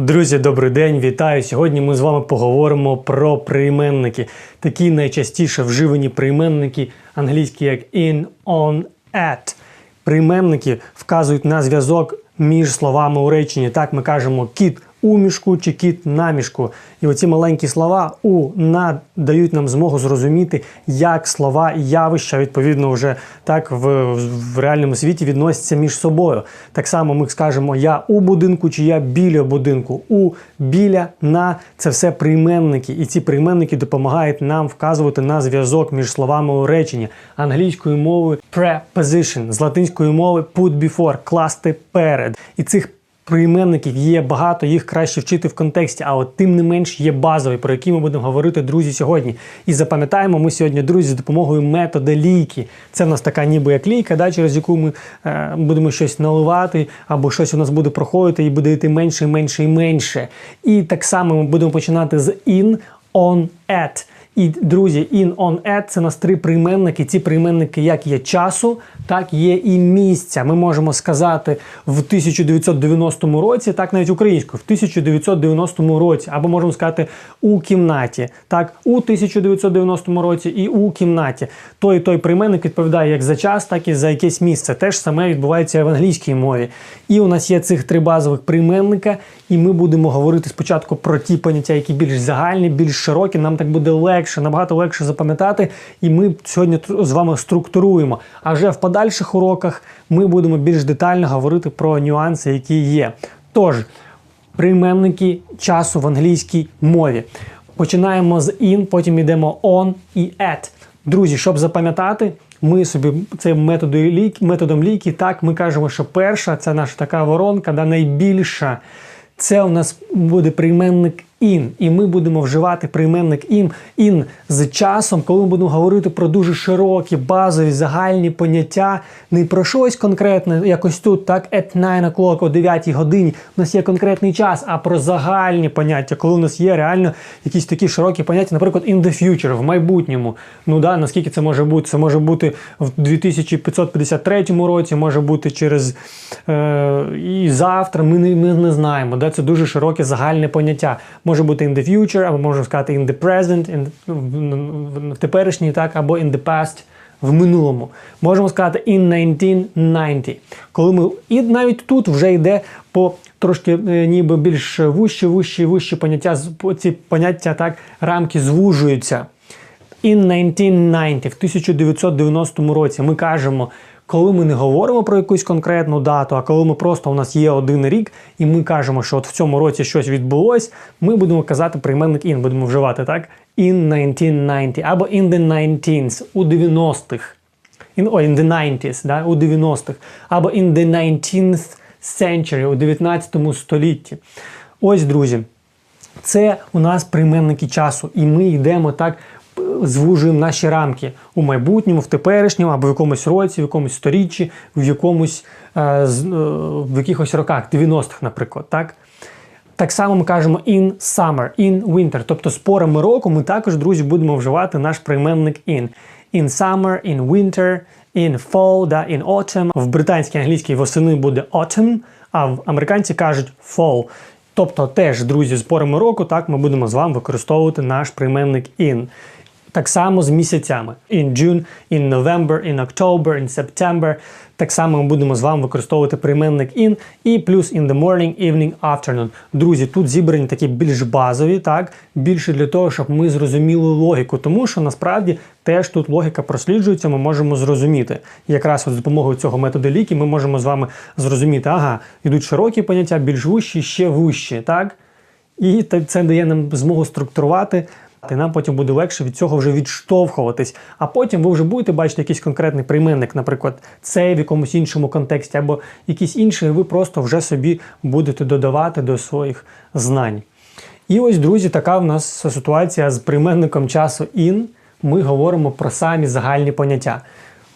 Друзі, добрий день, вітаю! Сьогодні ми з вами поговоримо про прийменники. Такі найчастіше вживані прийменники, англійські як in, on, at. Прийменники вказують на зв'язок між словами у реченні. Так ми кажемо кіт у мішку чи кіт на мішку. І оці маленькі слова у на дають нам змогу зрозуміти, як слова і явища відповідно вже так в, в реальному світі відносяться між собою. Так само ми скажемо я у будинку чи я біля будинку. У біля на це все прийменники, і ці прийменники допомагають нам вказувати на зв'язок між словами у реченні англійською мовою preposition, з латинської мови put before, класти перед. І цих Прийменників є багато, їх краще вчити в контексті, а от тим не менш є базові, про які ми будемо говорити, друзі, сьогодні. І запам'ятаємо, ми сьогодні, друзі, з допомогою метода лійки. Це в нас така ніби як лійка, да, через яку ми е, будемо щось наливати, або щось у нас буде проходити і буде йти менше, менше і менше. І так само ми будемо починати з in, on, at. І, друзі, in, on, at – це нас три прийменники. Ці прийменники як є часу, так є і місця. Ми можемо сказати в 1990 році, так навіть українською, в 1990 році, або можемо сказати у кімнаті. Так, у 1990 році і у кімнаті. Той і той прийменник відповідає як за час, так і за якесь місце. Теж саме відбувається в англійській мові. І у нас є цих три базових прийменника, і ми будемо говорити спочатку про ті поняття, які більш загальні, більш широкі. Нам так буде легше, набагато легше запам'ятати. І ми сьогодні з вами структуруємо. А вже в подальших уроках ми будемо більш детально говорити про нюанси, які є. Тож, прийменники часу в англійській мові. Починаємо з in, потім йдемо on і at. Друзі, щоб запам'ятати, ми собі цим методом методом так ми кажемо, що перша це наша така воронка, да, найбільша. Це у нас буде прийменник in, і ми будемо вживати прийменник in, in з часом, коли ми будемо говорити про дуже широкі, базові, загальні поняття, не про щось конкретне, якось тут, так, at 9 o'clock, о 9 годині, у нас є конкретний час, а про загальні поняття, коли у нас є реально якісь такі широкі поняття, наприклад, in the future, в майбутньому. Ну да, наскільки це може бути? Це може бути в 2553 році, може бути через е, і завтра. Ми не, ми не знаємо. Да? Це дуже широке загальне поняття. Може бути in the future, або можемо сказати in the present, in, ну, в, в, в теперішній, так, або in the past. В минулому можемо сказати in 1990. Коли ми і навіть тут вже йде по трошки е, ніби більш вущі, вущі, вущі поняття, ці поняття так рамки звужуються. In 1990, в 1990 році ми кажемо, коли ми не говоримо про якусь конкретну дату, а коли ми просто у нас є один рік, і ми кажемо, що от в цьому році щось відбулось, ми будемо казати прийменник in, будемо вживати так. In 1990 або in the 19s, у 90-х. In, oh, in the 90s, да, у 90-х. Або in the 19th century, у 19 столітті. Ось, друзі, це у нас прийменники часу, і ми йдемо так звужуємо наші рамки у майбутньому, в теперішньому, або в якомусь році, в якомусь сторіччі, в якомусь е, в якихось роках, 90-х, наприклад. Так Так само ми кажемо in summer, in winter. Тобто з порами року ми також, друзі, будемо вживати наш прийменник in. In summer, in winter, in fall, да, in autumn. В британській англійській восени буде autumn, а в американці кажуть fall. Тобто теж, друзі, з порами року так ми будемо з вами використовувати наш прийменник in. Так само з місяцями. In June, in November, in October, in September. Так само ми будемо з вами використовувати прийменник in і плюс in the morning, evening, afternoon. Друзі, тут зібрані такі більш базові, так, більше для того, щоб ми зрозуміли логіку, тому що насправді теж тут логіка просліджується, ми можемо зрозуміти. Якраз от з допомогою цього методу ліки ми можемо з вами зрозуміти, ага, йдуть широкі поняття, більш вущі, ще вущі, так? І це дає нам змогу структурувати і нам потім буде легше від цього вже відштовхуватись. А потім ви вже будете бачити якийсь конкретний прийменник, наприклад, цей в якомусь іншому контексті, або якийсь інший, ви просто вже собі будете додавати до своїх знань. І ось, друзі, така в нас ситуація з прийменником часу in. Ми говоримо про самі загальні поняття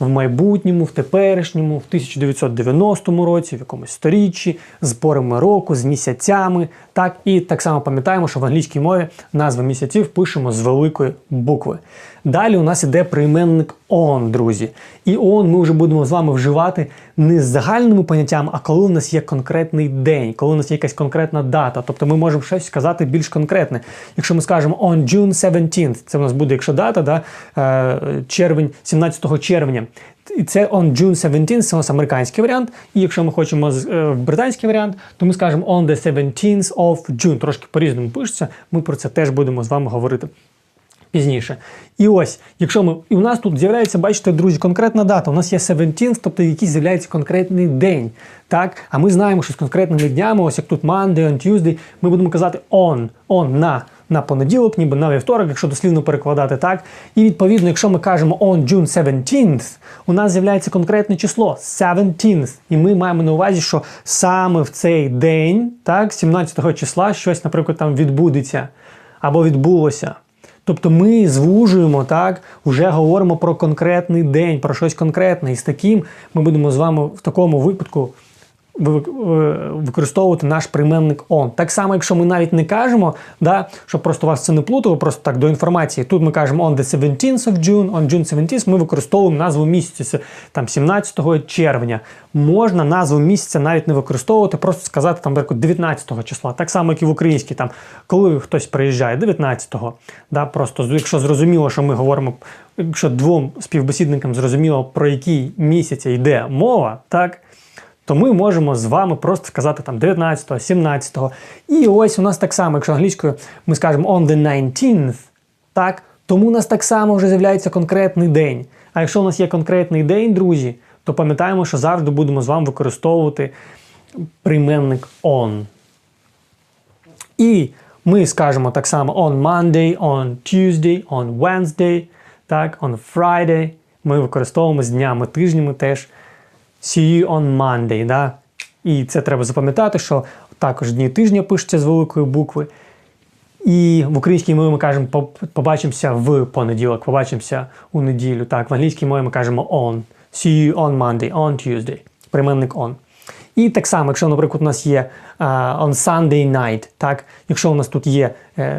в майбутньому, в теперішньому, в 1990 році, в якомусь сторіччі, з порами року, з місяцями. Так, І так само пам'ятаємо, що в англійській мові назви місяців пишемо з великої букви. Далі у нас іде прийменник on, друзі. І on ми вже будемо з вами вживати не з загальними поняттями, а коли у нас є конкретний день, коли у нас є якась конкретна дата. Тобто ми можемо щось сказати більш конкретне. Якщо ми скажемо on June 17th, це у нас буде, якщо дата, да, е, червень, 17 червня. І це on June 17, це у нас американський варіант. І якщо ми хочемо е, британський варіант, то ми скажемо on the 17th of June. Трошки по-різному пишеться. Ми про це теж будемо з вами говорити пізніше. І ось, якщо ми. І у нас тут з'являється, бачите, друзі, конкретна дата. У нас є 17, тобто якийсь з'являється конкретний день. Так? А ми знаємо, що з конкретними днями, ось як тут Monday, on Tuesday, ми будемо казати on, on на. На понеділок, ніби на вівторок, якщо дослівно перекладати так. І відповідно, якщо ми кажемо on June 17th, у нас з'являється конкретне число 17th. І ми маємо на увазі, що саме в цей день, так, 17 числа, щось, наприклад, там відбудеться або відбулося. Тобто ми звужуємо, так, вже говоримо про конкретний день, про щось конкретне. І з таким ми будемо з вами в такому випадку ви- ви- використовувати наш прийменник on. Так само, якщо ми навіть не кажемо, да, щоб просто вас це не плутало, просто так до інформації. Тут ми кажемо on the 17th of June, on June 17th ми використовуємо назву місяця, там 17 червня. Можна назву місяця навіть не використовувати, просто сказати там, наприклад, 19 числа. Так само, як і в українській, там, коли хтось приїжджає, 19-го. Да, просто якщо зрозуміло, що ми говоримо, якщо двом співбесідникам зрозуміло, про який місяць йде мова, так, то ми можемо з вами просто сказати там 19-го, 17-го. І ось у нас так само, якщо англійською ми скажемо on the 19th, так, тому у нас так само вже з'являється конкретний день. А якщо у нас є конкретний день, друзі, то пам'ятаємо, що завжди будемо з вами використовувати прийменник on. І ми скажемо так само on Monday, on Tuesday, on Wednesday, так, on Friday. Ми використовуємо з днями, тижнями теж see you on Monday. Да? І це треба запам'ятати, що також дні тижня пишуться з великої букви. І в українській мові ми кажемо побачимося в понеділок, побачимося у неділю. Так, в англійській мові ми кажемо on. See you on Monday, on Tuesday. Прийменник on. І так само, якщо, наприклад, у нас є а, on Sunday night, так, якщо у нас тут є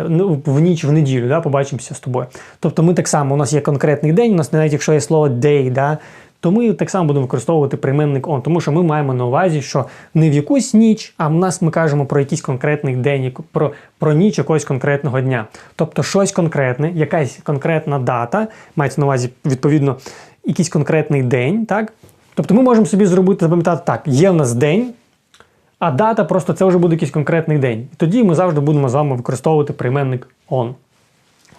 ну, в ніч в неділю, да, побачимося з тобою. Тобто ми так само, у нас є конкретний день, у нас навіть якщо є слово day, да, то ми так само будемо використовувати прийменник on, тому що ми маємо на увазі, що не в якусь ніч, а в нас ми кажемо про якийсь конкретний день, про, про ніч якогось конкретного дня. Тобто щось конкретне, якась конкретна дата, мається на увазі, відповідно, якийсь конкретний день, так? Тобто ми можемо собі зробити, запам'ятати так, є в нас день, а дата просто це вже буде якийсь конкретний день. І тоді ми завжди будемо з вами використовувати прийменник on.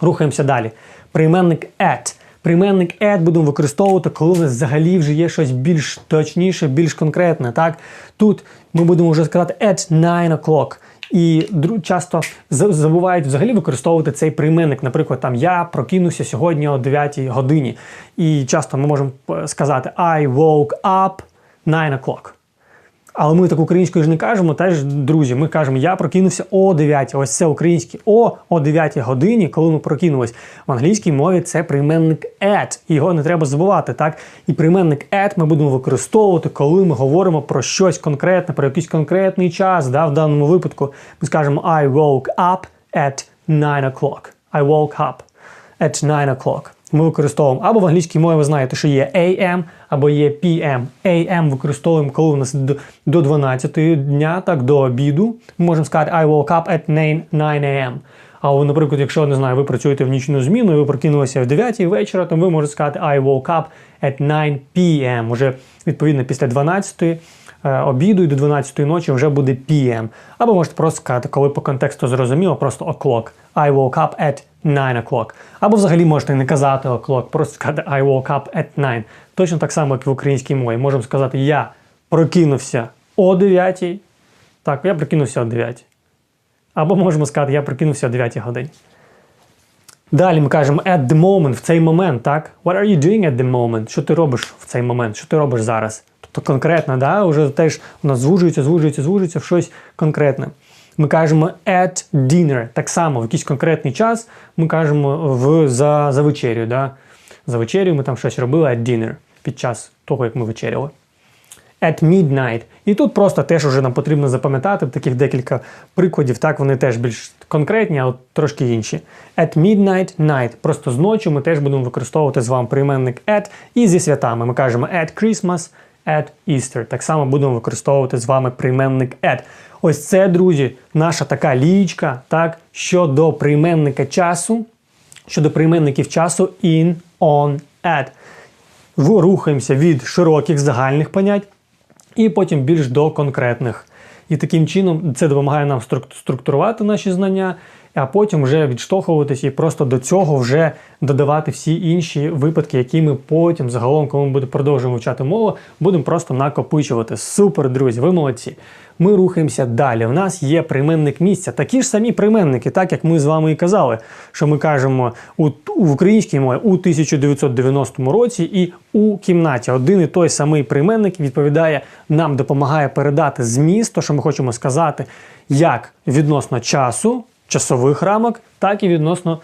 Рухаємося далі. Прийменник at. Прийменник at будемо використовувати, коли у нас взагалі вже є щось більш точніше, більш конкретне. Так? Тут ми будемо вже сказати at 9 o'clock. І часто забувають взагалі використовувати цей прийменник. Наприклад, там я прокинувся сьогодні о 9 годині. І часто ми можемо е, сказати I woke up 9 o'clock. Але ми так українською ж не кажемо, теж, друзі, ми кажемо, я прокинувся о 9. Ось це українське о о 9 годині, коли ми прокинулись. В англійській мові це прийменник at. Його не треба забувати, так? І прийменник at ми будемо використовувати, коли ми говоримо про щось конкретне, про якийсь конкретний час. Да? В даному випадку ми скажемо I woke up at 9 o'clock. I woke up at 9 o'clock. Ми використовуємо або в англійській мові ви знаєте, що є AM, або є PM. AM використовуємо, коли у нас до, до 12 дня, так, до обіду. Ми можемо сказати I woke up at 9, 9 AM. А наприклад, якщо не знаю, ви працюєте в нічну зміну і ви прокинулися в 9 вечора, то ви можете сказати I woke up at 9 PM. Уже відповідно після 12 е, обіду і до 12 ночі вже буде PM. Або можете просто сказати, коли по контексту зрозуміло, просто o'clock. I woke up at 9 o'clock. Або взагалі можете не казати o'clock, просто сказати I woke up at 9. Точно так само, як в українській мові. Можемо сказати я прокинувся о 9. Так, я прокинувся о 9. Або можемо сказати, я прокинувся о 9 годині. Далі ми кажемо at the moment, в цей момент, так? What are you doing at the moment? Що ти робиш в цей момент? Що ти робиш зараз? Тобто конкретно, да? Уже теж у нас звужується, звужується, звужується в щось конкретне. Ми кажемо at dinner. Так само, в якийсь конкретний час ми кажемо в, за, за вечерю. Да? За вечерю ми там щось робили at dinner під час того, як ми вечеряли at midnight. І тут просто теж уже нам потрібно запам'ятати таких декілька прикладів. Так, вони теж більш конкретні, а от трошки інші. At midnight, night. Просто зночі ми теж будемо використовувати з вами прийменник at. І зі святами ми кажемо at Christmas, at Easter. Так само будемо використовувати з вами прийменник at. Ось це, друзі, наша така лічка, так, щодо прийменника часу, щодо прийменників часу in, on, at. Рухаємося від широких загальних понять і потім більш до конкретних. І таким чином це допомагає нам структурувати наші знання, а потім вже відштовхуватись і просто до цього вже додавати всі інші випадки, які ми потім загалом, коли ми будемо продовжувати вивчати мову, будемо просто накопичувати. Супер, друзі, ви молодці. Ми рухаємося далі. У нас є прийменник місця. Такі ж самі прийменники, так як ми з вами і казали, що ми кажемо у, в українській мові у 1990 році і у кімнаті. Один і той самий прийменник відповідає, нам допомагає передати зміст, то, що ми хочемо сказати, як відносно часу, часових рамок, так і відносно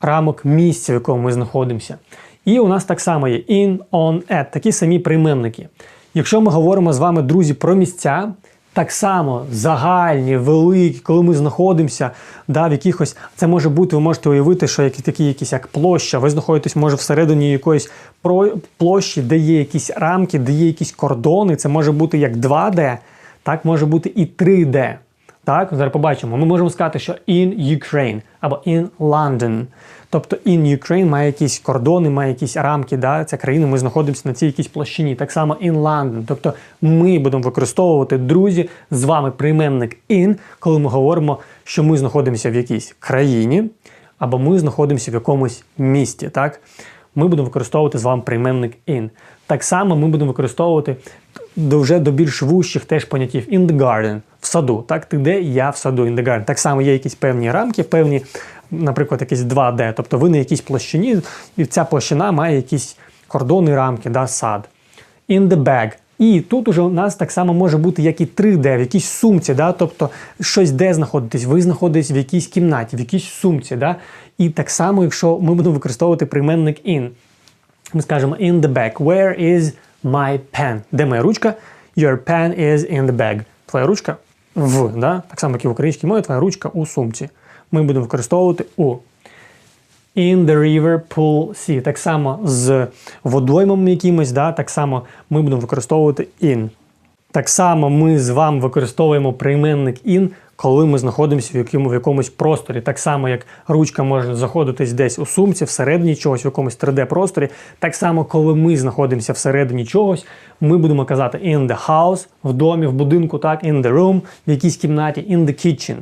рамок місця, в якому ми знаходимося. І у нас так само є in, on, at, такі самі прийменники. Якщо ми говоримо з вами, друзі, про місця, так само загальні, великі, коли ми знаходимося да, в якихось, це може бути, ви можете уявити, що які такі якісь як площа, ви знаходитесь, може, всередині якоїсь площі, де є якісь рамки, де є якісь кордони. Це може бути як 2D, так може бути і 3D. Так, зараз побачимо. Ми можемо сказати, що in Ukraine або in London. Тобто in Ukraine має якісь кордони, має якісь рамки. Да? Ця країна, ми знаходимося на цій якійсь площині. Так само in London. Тобто ми будемо використовувати, друзі, з вами прийменник in, коли ми говоримо, що ми знаходимося в якійсь країні, або ми знаходимося в якомусь місті. Так? Ми будемо використовувати з вами прийменник in. Так само ми будемо використовувати вже до більш вущих теж поняттів in the garden, в саду. Так, ти де я в саду in. Так само є якісь певні рамки, певні, наприклад, якісь 2D. Тобто ви на якійсь площині, і ця площина має якісь кордони, рамки, да, сад. In the bag. І тут уже у нас так само може бути як і 3D, в якійсь сумці, да? тобто щось де знаходитесь, ви знаходитесь в якійсь кімнаті, в якійсь сумці. Да? І так само, якщо ми будемо використовувати прийменник in, ми скажемо in the bag. Where is my pen? Де моя ручка? Your pen is in the bag. Твоя ручка в, да? так само, як і в українській мові, твоя ручка у сумці. Ми будемо використовувати у. In the river pool sea. Так само з водоймом якимось, да? так само ми будемо використовувати in. Так само ми з вами використовуємо прийменник in, коли ми знаходимося в якому, в якомусь просторі. Так само, як ручка може знаходитись десь у сумці, всередині чогось, в якомусь 3D-просторі. Так само, коли ми знаходимося всередині чогось, ми будемо казати in the house, в домі, в будинку, так, in the room, в якійсь кімнаті, in the kitchen.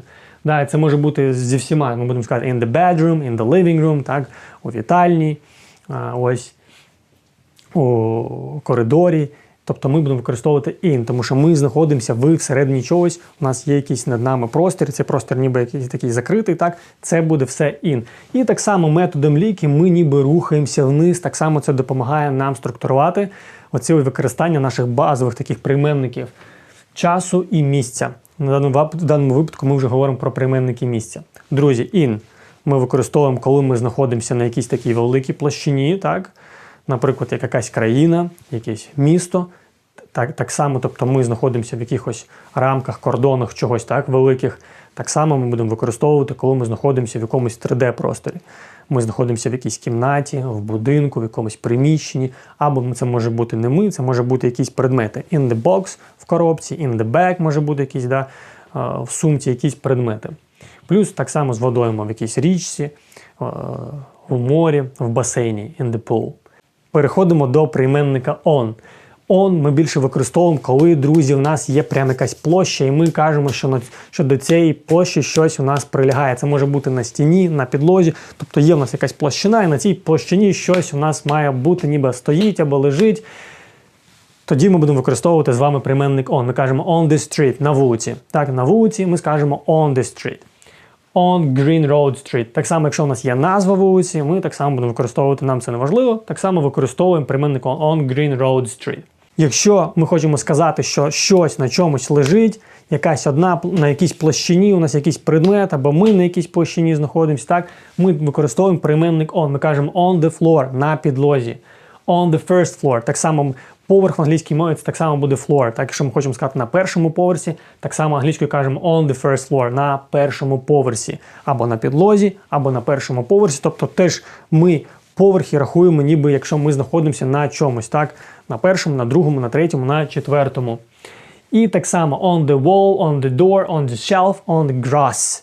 Да, це може бути зі всіма. Ми будемо сказати in the bedroom, in the living room, так, у вітальні, ось у коридорі. Тобто ми будемо використовувати in, тому що ми знаходимося ви всередині чогось. У нас є якийсь над нами простір, цей простір ніби якийсь такий закритий. Так, це буде все in. І так само методом ліки ми ніби рухаємося вниз. Так само це допомагає нам структурувати оці використання наших базових таких прийменників часу і місця. На в даному випадку ми вже говоримо про прийменники місця. Друзі, in ми використовуємо, коли ми знаходимося на якійсь такій великій площині, так? Наприклад, як якась країна, якесь місто. Так, так само, тобто ми знаходимося в якихось рамках, кордонах чогось так великих. Так само ми будемо використовувати, коли ми знаходимося в якомусь 3D-просторі. Ми знаходимося в якійсь кімнаті, в будинку, в якомусь приміщенні, або це може бути не ми, це може бути якісь предмети. In the box в коробці, in the bag може бути якісь, да, в сумці якісь предмети. Плюс так само з водойма в якійсь річці, в морі, в басейні, in the pool. Переходимо до прийменника on. On ми більше використовуємо, коли, друзі, у нас є прям якась площа, і ми кажемо, що, на, що до цієї площі щось у нас прилягає. Це може бути на стіні, на підлозі. Тобто є у нас якась площина, і на цій площині щось у нас має бути, ніби стоїть або лежить. Тоді ми будемо використовувати з вами прийменник on. Ми кажемо on the street на вулиці. Так, на вулиці ми скажемо on the street. On Green Road Street. Так само, якщо у нас є назва вулиці, ми так само будемо використовувати, нам це не важливо. Так само використовуємо прийменник on Green Road Street. Якщо ми хочемо сказати, що щось на чомусь лежить, якась одна на якійсь площині, у нас якийсь предмет, або ми на якійсь площині знаходимося, так, ми використовуємо прийменник on. Ми кажемо on the floor на підлозі. On the first floor. Так само Поверх в англійській мові це так само буде floor. Так, якщо ми хочемо сказати на першому поверсі, так само англійською кажемо on the first floor, на першому поверсі, або на підлозі, або на першому поверсі. Тобто теж ми поверхи рахуємо, ніби якщо ми знаходимося на чомусь, так? На першому, на другому, на третьому, на четвертому. І так само on the wall, on the door, on the shelf, on the grass.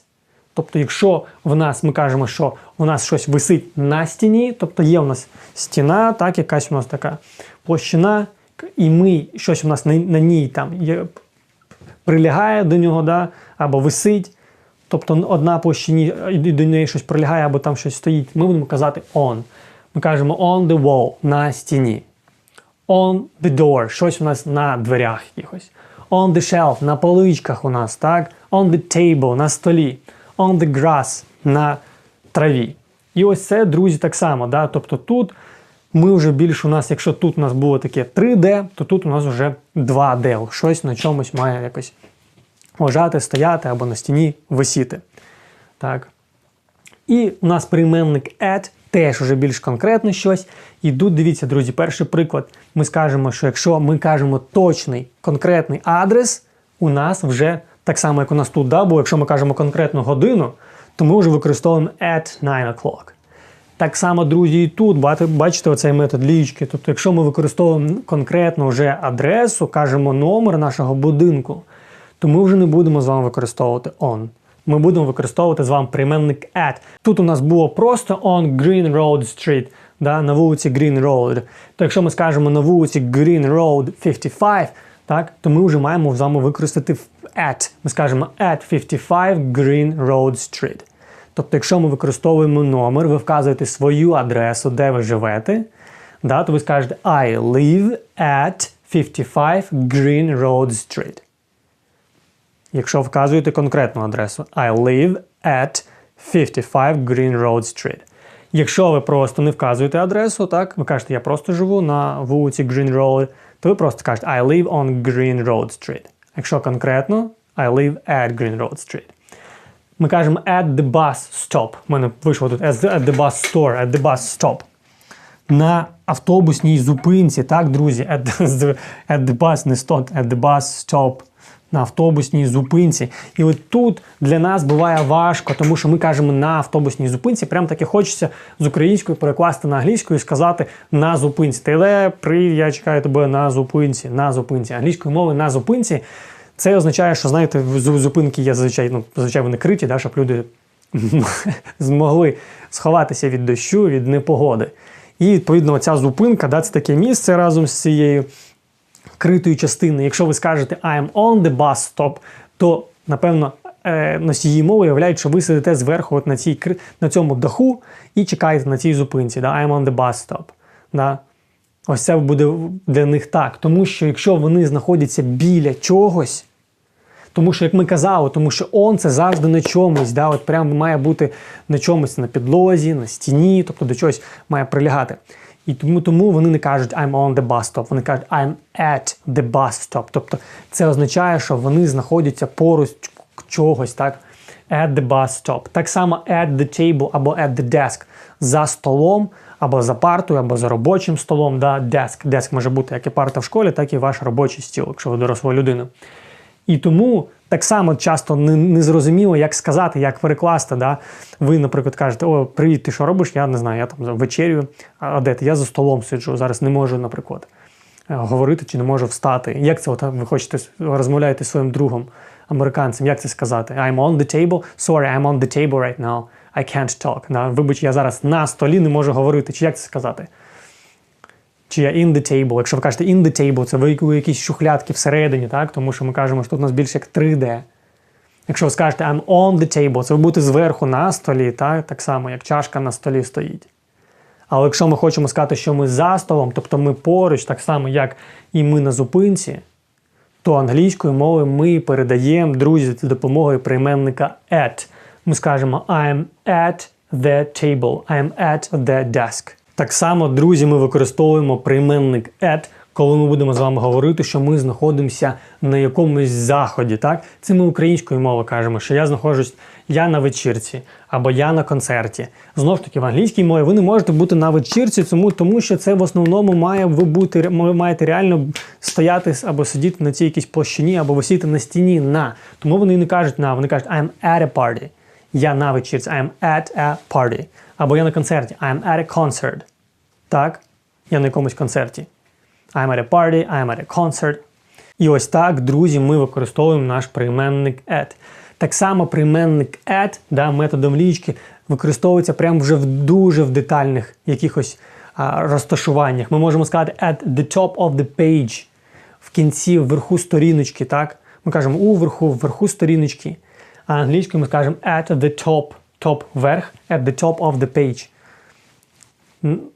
Тобто, якщо в нас ми кажемо, що у нас щось висить на стіні, тобто є у нас стіна, так, якась у нас така площина, і ми щось у нас на, на ній там є, прилягає до нього, да, або висить. Тобто одна площині і до неї щось прилягає, або там щось стоїть. Ми будемо казати on. Ми кажемо on the wall на стіні. On the door, щось у нас на дверях якихось. On the shelf, на поличках у нас, так? On the table, на столі. On the grass, на траві. І ось це, друзі, так само. Да? Тобто тут ми вже більше у нас, якщо тут у нас було таке 3D, то тут у нас вже 2D. Щось на чомусь має якось лежати, стояти або на стіні висіти. Так. І у нас прийменник at теж уже більш конкретно щось. І тут дивіться, друзі, перший приклад. Ми скажемо, що якщо ми кажемо точний конкретний адрес, у нас вже так само, як у нас тут, да, бо якщо ми кажемо конкретну годину, то ми вже використовуємо at 9 o'clock. Так само, друзі, і тут бачите оцей метод лічки. Тобто, якщо ми використовуємо конкретну вже адресу, кажемо номер нашого будинку, то ми вже не будемо з вами використовувати on. Ми будемо використовувати з вами прийменник at. Тут у нас було просто on Green Road Street, да, на вулиці Green Road. То якщо ми скажемо на вулиці Green Road 55, так, то ми вже маємо з вами використати at. Ми скажемо at 55 Green Road Street. Тобто, якщо ми використовуємо номер, ви вказуєте свою адресу, де ви живете, да, то ви скажете I live at 55 Green Road Street. Якщо вказуєте конкретну адресу I live at 55 Green Road Street. Якщо ви просто не вказуєте адресу, так, ви кажете, я просто живу на вулиці Green Road, то ви просто кажете I live on Green Road Street. Якщо конкретно, I live at Green Road Street. Ми кажемо at the bus stop. У мене вийшло тут at the bus store, at the bus stop. На автобусній зупинці, так, друзі, at the, at the bus, не stop, at the bus stop. На автобусній зупинці. І от тут для нас буває важко, тому що ми кажемо на автобусній зупинці. Прям таки хочеться з української перекласти на англійську і сказати на зупинці. Теле, привіт, я чекаю тебе на зупинці, на зупинці. Англійською мовою на зупинці. Це означає, що знаєте, зупинки є зазвичай, ну, зазвичай вони криті, да, щоб люди змогли сховатися від дощу, від непогоди. І відповідно ця зупинка, да, це таке місце разом з цією критою частиною. Якщо ви скажете I'm on the bus stop, то напевно е, носії мови уявляють, що ви сидите зверху от на цій, на цьому даху і чекаєте на цій зупинці. Да? I'm on the bus stop. Да? Ось це буде для них так. Тому що якщо вони знаходяться біля чогось, тому що, як ми казали, тому що он це завжди на чомусь, да, от прямо має бути на чомусь на підлозі, на стіні, тобто до чогось має прилягати. І тому тому вони не кажуть I'm on the bus stop, вони кажуть I'm at the bus stop. Тобто це означає, що вони знаходяться поруч чогось, так? At the bus stop. Так само at the table або at the desk. За столом, або за партою, або за робочим столом. Да? Desk. Desk може бути як і парта в школі, так і ваш робочий стіл, якщо ви доросла людина. І тому так само часто не, не зрозуміло, як сказати, як перекласти. Да? Ви, наприклад, кажете, о, привіт, ти що робиш? Я не знаю, я там вечерю, а де ти? Я за столом сиджу, зараз не можу, наприклад, е, говорити чи не можу встати. Як це от, ви хочете розмовляєте зі своїм другом, американцем? Як це сказати? I'm on the table. Sorry, I'm on the table right now. I can't talk. Да? Вибач, я зараз на столі не можу говорити. Чи як це сказати? Чи in the table. Якщо ви кажете in the table, це ви якісь шухлядки всередині, так? тому що ми кажемо, що тут у нас більше як 3D. Якщо ви скажете I'm on the table, це ви будете зверху на столі, так так само, як чашка на столі стоїть. Але якщо ми хочемо сказати, що ми за столом, тобто ми поруч, так само, як і ми на зупинці, то англійською мовою ми передаємо друзі за допомогою прийменника at. Ми скажемо I'm at the table, I'm at the desk. Так само, друзі, ми використовуємо прийменник at, коли ми будемо з вами говорити, що ми знаходимося на якомусь заході. Так, це ми українською мовою кажемо, що я знаходжусь я на вечірці або я на концерті. Знову ж таки, в англійській мові ви не можете бути на вечірці, тому, тому що це в основному має ви бути ви маєте реально стояти або сидіти на цій якійсь площині, або висіти на стіні на. Тому вони не кажуть на, вони кажуть I'm at a party. Я на вечірці, I'm at a party. Або я на концерті, I'm at a concert. Так? Я на якомусь концерті. I'm at a party, I'm at a concert. І ось так, друзі, ми використовуємо наш прийменник at. Так само прийменник at, да, методом лічки, використовується прямо вже в дуже в детальних якихось а, розташуваннях. Ми можемо сказати at the top of the page, в кінці, вверху сторіночки, так? Ми кажемо у верху, вверху сторіночки. А англійською ми скажемо at the top, top вверх, at the top of the page.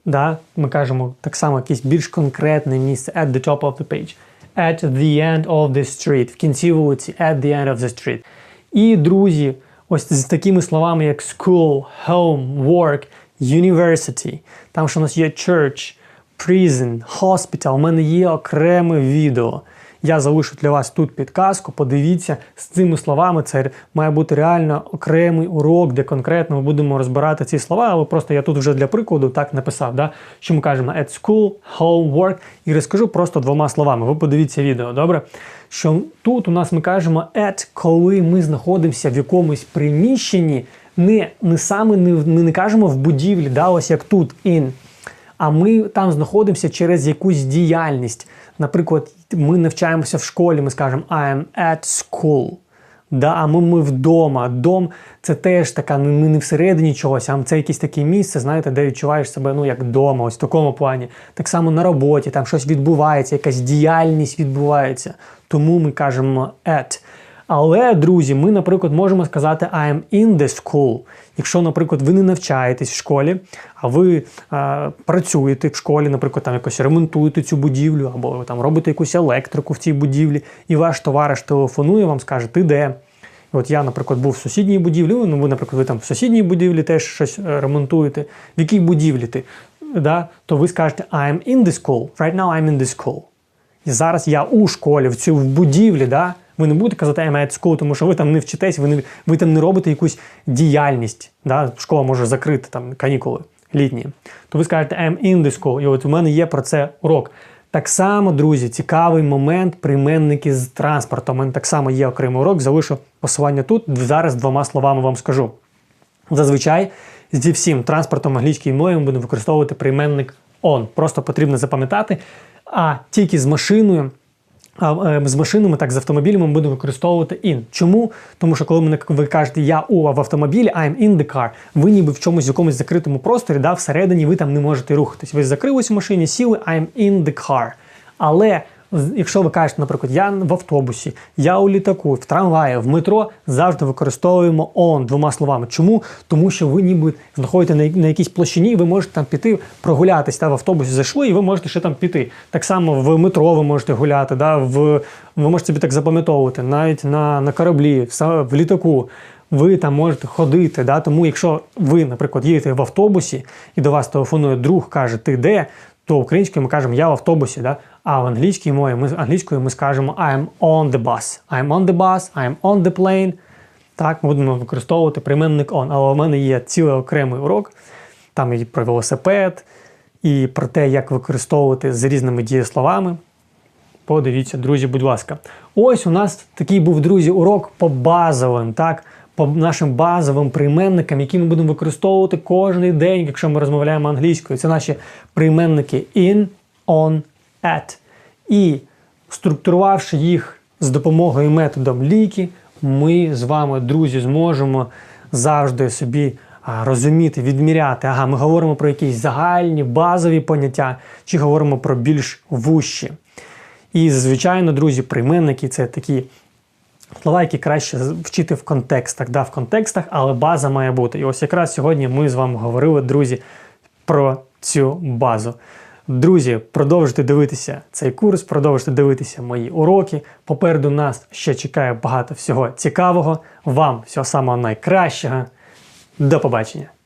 Да, ми кажемо так само якесь більш конкретне місце at the top of the page. At the end of the street. В кінці вулиці, at the end of the street. І, друзі, ось з такими словами, як school, home, work, university. Там, що у нас є church, prison, hospital. У мене є окреме відео. Я залишу для вас тут підказку. Подивіться з цими словами. Це має бути реально окремий урок, де конкретно ми будемо розбирати ці слова. Але просто я тут вже для прикладу так написав, да? що ми кажемо at school, home. І розкажу просто двома словами. Ви подивіться відео, добре? Що тут у нас ми кажемо at, коли ми знаходимося в якомусь приміщенні, не, не саме не, не кажемо в будівлі, да, ось як тут in. А ми там знаходимося через якусь діяльність. Наприклад, ми навчаємося в школі, ми скажемо I am at school. Да, а ми, ми вдома. Дом це теж така, ми не всередині чогось, а це якесь таке місце, знаєте, де відчуваєш себе ну, як вдома, ось в такому плані. Так само на роботі, там щось відбувається, якась діяльність відбувається. Тому ми кажемо at. Але, друзі, ми, наприклад, можемо сказати I am in the school. Якщо, наприклад, ви не навчаєтесь в школі, а ви а, працюєте в школі, наприклад, там якось ремонтуєте цю будівлю, або там робите якусь електрику в цій будівлі, і ваш товариш телефонує, вам скаже, ти де? От я, наприклад, був в сусідній будівлі, ну ви, наприклад, ви там в сусідній будівлі теж щось е, ремонтуєте. В якій будівлі ти? Да? То ви скажете I am in the school. Right now I'm in the school. І зараз я у школі, в цю в будівлі, да? Ви не будете казати I'm at school, тому що ви там не вчитесь, ви, не, ви там не робите якусь діяльність. Да? Школа може закрити там канікули літні. То ви скажете I'm in the school. І от у мене є про це урок. Так само, друзі, цікавий момент прийменники з транспортом. У мене так само є окремий урок, залишу посилання тут. Зараз двома словами вам скажу. Зазвичай зі всім транспортом англійської мови ми будемо використовувати прийменник on. Просто потрібно запам'ятати. А тільки з машиною, з машинами, так з автомобілями ми будемо використовувати in. Чому? Тому що коли ви кажете я у в автомобілі, I'm in the car, ви ніби в чомусь в якомусь закритому просторі, да, всередині ви там не можете рухатись. Ви закрились в машині, сіли, I'm in the car. Але якщо ви кажете, наприклад, я в автобусі, я у літаку, в трамваї, в метро, завжди використовуємо on двома словами. Чому? Тому що ви ніби знаходите на, якійсь площині, ви можете там піти прогулятись. Та в автобусі зайшли, і ви можете ще там піти. Так само в метро ви можете гуляти, да, в, ви можете собі так запам'ятовувати, навіть на, на кораблі, в, в літаку. Ви там можете ходити, да? тому якщо ви, наприклад, їдете в автобусі і до вас телефонує друг, каже, ти де, то українською ми кажемо я в автобусі, да? А в англійській мові ми англійською ми скажемо I'm on the bus. I'm on the bus, I'm on the plane. Так, ми будемо використовувати прийменник on. Але у мене є цілий окремий урок, там і про велосипед, і про те, як використовувати з різними дієсловами. Подивіться, друзі, будь ласка. Ось у нас такий був, друзі, урок по базовим, так, по нашим базовим прийменникам, які ми будемо використовувати кожен день, якщо ми розмовляємо англійською. Це наші прийменники in, on, at. І структурувавши їх з допомогою методом ліки, ми з вами, друзі, зможемо завжди собі розуміти, відміряти. Ага, ми говоримо про якісь загальні базові поняття, чи говоримо про більш вущі. І, звичайно, друзі, прийменники це такі слова, які краще вчити в контекстах, да, в контекстах, але база має бути. І ось якраз сьогодні ми з вами говорили, друзі, про цю базу. Друзі, продовжуйте дивитися цей курс, продовжуйте дивитися мої уроки. Попереду нас ще чекає багато всього цікавого. Вам всього самого найкращого. До побачення!